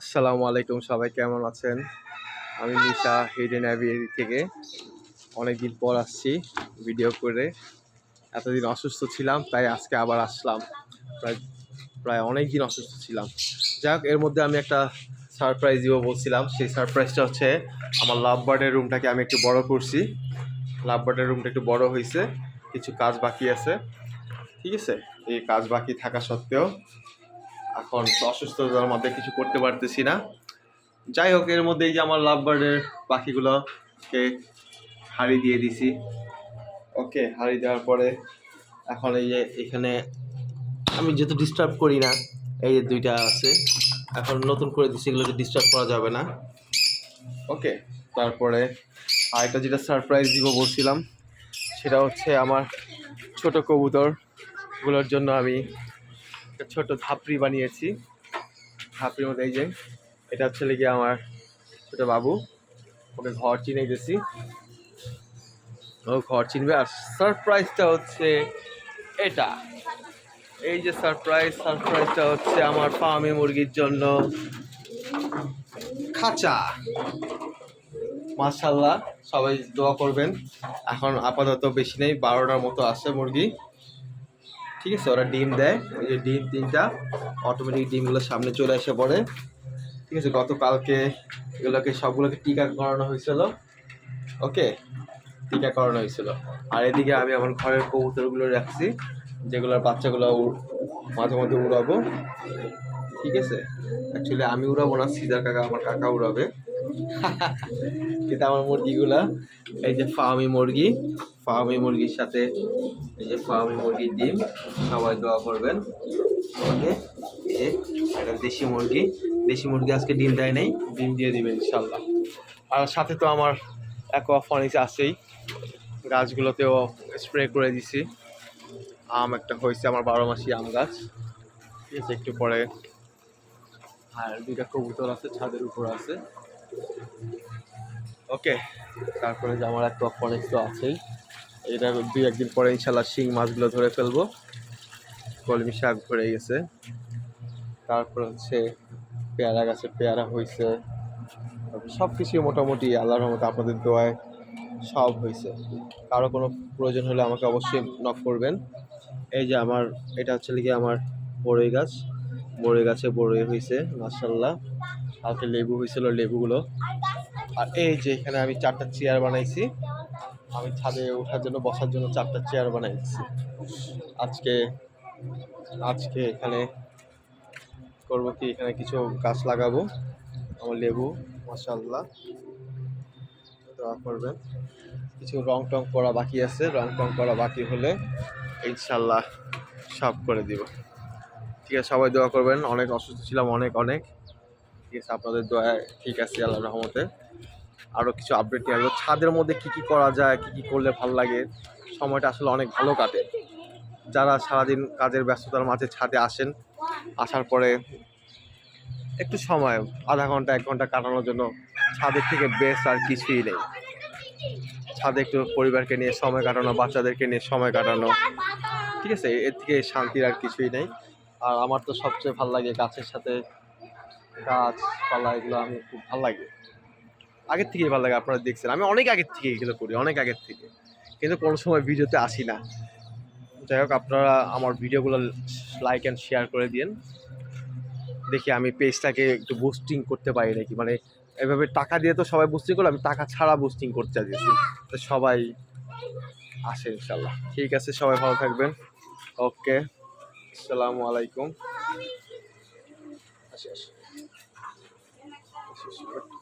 আসসালামু আলাইকুম, সবাই কেমন আছেন? আমি নিশা হিডেন অ্যাভিয়ারি থেকে। অনেকদিন পর আসছি ভিডিও করে। এতদিন অসুস্থ ছিলাম, তাই আজকে আবার আসলাম। প্রায় প্রায় অনেক দিন অসুস্থ ছিলাম। যাক, এর মধ্যে আমি একটা সারপ্রাইজ দিব বলছিলাম। সেই সারপ্রাইজটা হচ্ছে আমার লাভ বার্ডের রুমটাকে আমি একটু বড় করছি। লাভ বার্ডের রুমটা একটু বড় হয়েছে, কিছু কাজ বাকি আছে। ঠিক আছে? এই কাজ বাকি থাকা সত্ত্বেও এখন অসুস্থতার মধ্যে কিছু করতে পারতেছি না। যাই হোক, এর মধ্যে এই যে আমার লাভ বার্ডের পাখিগুলোকে হাড়ি দিয়ে দিছি। ওকে, হাড়ি দেওয়ার পরে এখন এই যে এখানে আমি যেহেতু ডিস্টার্ব করি না, এই যে দুইটা আছে, এখন নতুন করে দিচ্ছি এগুলোকে ডিস্টার্ব করা যাবে না। ওকে, তারপরে আরেকটা যেটা সারপ্রাইজ দিব বলছিলাম, সেটা হচ্ছে আমার ছোট কবুতরগুলোর জন্য আমি একটা ছোট ধাপড়ি বানিয়েছি। ধাপড়ির মধ্যে এই যে, এটা হচ্ছে লেগে আমার ছোট বাবু। ওকে ঘর চিনে গেছি ও ঘর চিনবে আর সারপ্রাইজটা হচ্ছে এটা। এই যে সারপ্রাইজ সারপ্রাইজটা হচ্ছে আমার ফার্মে মুরগির জন্য খাঁচা। মাশাল্লাহ সবাই দোয়া করবেন। এখন আপাতত বেশি নেই, বারোটার মতো আছে মুরগি। ঠিক আছে, ওরা ডিম দেয়, ওই যে ডিম তিনটা অটোমেটিক ডিমগুলো সামনে চলে এসে পড়ে। ঠিক আছে, গতকালকে এগুলোকে সবগুলোকে টিকা করানো হয়েছিল। ওকে, টিকা করানো হয়েছিল। আর এদিকে আমি আমার ঘরের কবুতরগুলো রাখছি, যেগুলোর বাচ্চাগুলো মাঝে মধ্যে উড়াবো। ঠিক আছে অ্যাকচুয়ালি আমি উড়াবো না, সিজার কাকা, আমার কাকা উড়াবে। কিন্তু আমার মুরগিগুলা, এই যে ফার্মি মুরগি ফার্মি মুরগির সাথে, এই যে ফার্মি মুরগির ডিম, সবাই দোয়া করবেন। ওকে দেশি মুরগি। দেশি মুরগি আজকে ডিম দেয় নাই, ডিম দিয়ে দিবে ইনশাল্লাহ আর সাথে তো আমার অ্যাকোয়াফনিক্স আছেই। গাছগুলোতেও স্প্রে করে দিছি। আম একটা হয়েছে, আমার বারো মাসি আম গাছ। ঠিক আছে, একটু পরে। আর দুইটা কবুতর আছে, ছাদের উপর আছে। ওকে, তারপরে যে আমার একটা অনেক তো আছেই। এটা দুই একদিন পরে ইনশাল্লাহ শিং মাছগুলো ধরে ফেলব। কলমি শাক ভরে গেছে। তারপর হচ্ছে পেয়ারা গাছে পেয়ারা হয়েছে সব কিছুই মোটামুটি আল্লাহর রহমতে আপনাদের দোয়ায় সব হয়েছে কারও কোনো প্রয়োজন হলে আমাকে অবশ্যই নক করবেন। এই যে আমার, এটা হচ্ছে লিখে আমার বড়ই গাছ। বড়ই গাছে বড়ই হয়েছে মার্শাল্লাহ কালকে লেবু হয়েছিল লেবুগুলো। আর এই যে এখানে আমি চারটা চেয়ার বানাইছি। আমি ছাদে ওঠার জন্য, বসার জন্য চারটা চেয়ার বানাইছি। আজকে আজকে এখানে করব কি? এখানে কিছু গাছ লাগাবো, আমার লেবু মশাল্লা দোয়া করবেন। কিছু রং টং করা বাকি আছে। রং টং করা বাকি হলে ইনশাল্লাহ সব করে দিব। ঠিক আছে, সবাই দোয়া করবেন। অনেক অসুস্থ ছিলাম, অনেক অনেক। ঠিক আছে আপনাদের দোয়ায়। ঠিক আছে আল্লাহ রহমতে। আরও কিছু আপডেট নিয়ে ছাদের মধ্যে কী কী করা যায়, কী কী করলে ভালো লাগে, সময়টা আসলে অনেক ভালো কাটে। যারা সারাদিন কাজের ব্যস্ততার মাঝে ছাদে আসেন, আসার পরে একটু সময়, আধা ঘণ্টা, এক ঘণ্টা কাটানোর জন্য ছাদের থেকে বেস্ট আর কিছুই নেই। ছাদে একটু পরিবারকে নিয়ে সময় কাটানো, বাচ্চাদেরকে নিয়ে সময় কাটানো। ঠিক আছে, এর থেকে শান্তির আর কিছুই নেই। আর আমার তো সবচেয়ে ভালো লাগে গাছের সাথে গাছপালা, এগুলো আমি খুব ভালো লাগে। আগের থেকেই ভালো লাগে আপনারা দেখছেন। আমি অনেক আগের থেকে এগুলো করি, অনেক আগের থেকে। কিন্তু কোনো সময় ভিডিওতে আসি না। যাই হোক, আপনারা আমার ভিডিওগুলো লাইক অ্যান্ড শেয়ার করে দিন দেখি আমি পেজটাকে একটু বুস্টিং করতে পারি নাকি? মানে এভাবে টাকা দিয়ে তো সবাই বুস্টিং করল, আমি টাকা ছাড়া বুস্টিং করতে চাইছি তো সবাই আসে ইনশাল্লাহ ঠিক আছে, সবাই ভালো থাকবেন। ওকে আসসালামু আলাইকুম। আসি আসি। আসি, আসি,